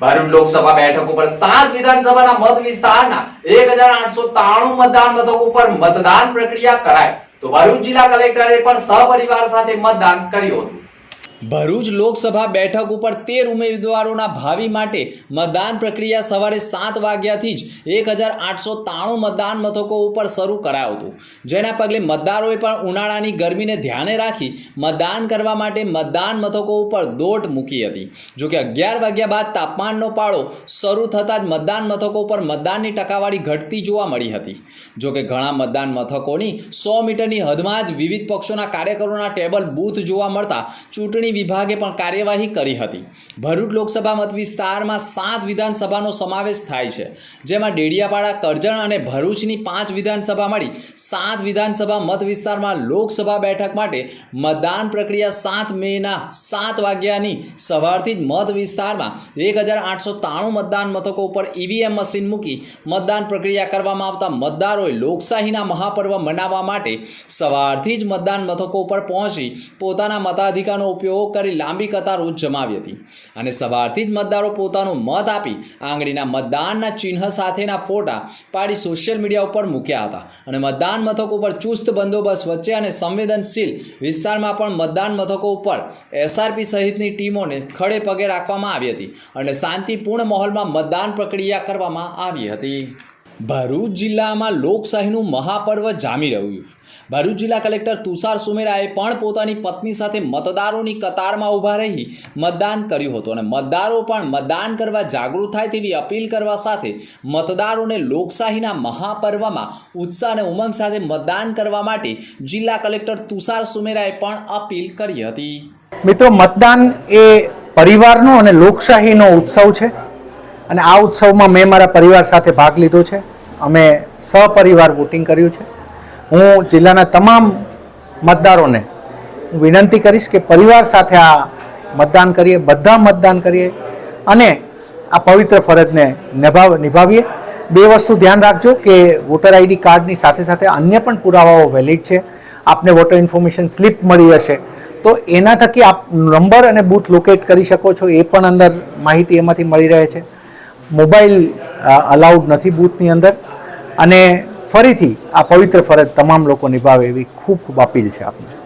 ભરૂચ લોકસભા બેઠક ઉપર સાત વિધાનસભાના મત વિસ્તારના એક મતદાન મથક ઉપર મતદાન પ્રક્રિયા કરાય તો ભરૂચ જિલ્લા કલેક્ટરે પણ સહપરિવાર સાથે મતદાન કર્યું હતું. ભરૂચ લોકસભા બેઠક ઉપર તેર ઉમેદવારોના ભાવિ માટે મતદાન પ્રક્રિયા સવારે સાત વાગ્યાથી જ એક હજાર આઠસો ત્રાણું મતદાન મથકો ઉપર શરૂ કરાયું હતું. જેના પગલે મતદારોએ પણ ઉનાળાની ગરમીને ધ્યાને રાખી મતદાન કરવા માટે મતદાન મથકો ઉપર દોટ મૂકી હતી. જોકે અગિયાર વાગ્યા બાદ તાપમાનનો પાળો શરૂ થતાં જ મતદાન મથકો ઉપર મતદાનની ટકાવારી ઘટતી જોવા મળી હતી. જોકે ઘણા મતદાન મથકોની સો મીટરની હદમાં જ વિવિધ પક્ષોના કાર્યકરોના ટેબલ બૂથ જોવા મળતા ચૂંટણી વિભાગે પણ કાર્યવાહી કરી હતી. ભરૂચ લોકસભા મત વિસ્તારમાં સાત વિધાનસભાનો સમાવેશ થાય છે, જેમાં ડેડિયાપાડા, કરજણ અને ભરૂચની પાંચ વિધાનસભા મળી. સાત વિધાનસભા મત વિસ્તારમાં લોકસભા બેઠક માટે મતદાન પ્રક્રિયા સાત મેના સાત વાગ્યાની સવારથી જ મત વિસ્તારમાં એક હજાર આઠસો ત્રાણું મતદાન મથકો ઉપર ઈવીએમ મશીન મૂકી મતદાન પ્રક્રિયા કરવામાં આવતા મતદારોએ લોકશાહીના મહાપર્વ મનાવવા માટે સવારથી જ મતદાન મથકો ઉપર પહોંચી પોતાના મતાધિકારનો ઉપયોગ કરી લાંબી કતારો જમાવી હતી. અને સવારથી જ મતદારો પોતાનો મત આપી આંગળીના મતદાનના ચિહ્ન સાથેના ફોટા પાડી સોશિયલ મીડિયા ઉપર મૂક્યા હતા. અને મતદાન મથકો ઉપર ચુસ્ત બંદોબસ્ત વચ્ચે અને સંવેદનશીલ વિસ્તારમાં પણ મતદાન મથકો ઉપર એસઆરપી સહિતની ટીમોને ખડે પગે રાખવામાં આવી હતી અને શાંતિપૂર્ણ માહોલમાં મતદાન પ્રક્રિયા કરવામાં આવી હતી. ભરૂચ જિલ્લામાં લોકશાહીનું મહાપર્વ જામી રહ્યું. ભરૂચ જિલ્લા કલેક્ટર તુષાર સુમેરાએ પણ પોતાની પત્ની સાથે મતદારોની કતારમાં ઊભા રહી મતદાન કર્યું હતું અને મતદારો પણ મતદાન કરવા જાગૃત થાય તેવી અપીલ કરવા સાથે મતદારોને લોકશાહીના મહાપર્વમાં ઉત્સાહ અને ઉમંગ સાથે મતદાન કરવા માટે જિલ્લા કલેક્ટર તુષાર સુમેરાએ પણ અપીલ કરી હતી. મિત્રો, મતદાન એ પરિવારનો અને લોકશાહીનો ઉત્સવ છે અને આ ઉત્સવમાં મેં મારા પરિવાર સાથે ભાગ લીધો છે. અમે સપરિવાર વોટિંગ કર્યું છે. હું જિલ્લાના તમામ મતદારોને વિનંતી કરીશ કે પરિવાર સાથે આ મતદાન કરીએ, બધા મતદાન કરીએ અને આ પવિત્ર ફરજને નિભાવ, નિભાવીએ. બે વસ્તુ ધ્યાન રાખજો કે વોટર આઈડી કાર્ડની સાથે સાથે અન્ય પણ પુરાવાઓ વેલિડ છે. આપને વોટર ઇન્ફોર્મેશન સ્લિપ મળી હશે. તો એના થકી આપ નંબર અને બૂથ લોકેટ કરી શકો છો. એ પણ અંદર માહિતી એમાંથી મળી રહે છે. મોબાઈલ અલાઉડ નથી બૂથની અંદર. અને ફરીથી આ પવિત્ર ફરજ તમામ લોકો નિભાવે એવી ખૂબ ખૂબ અપીલ છે આપને.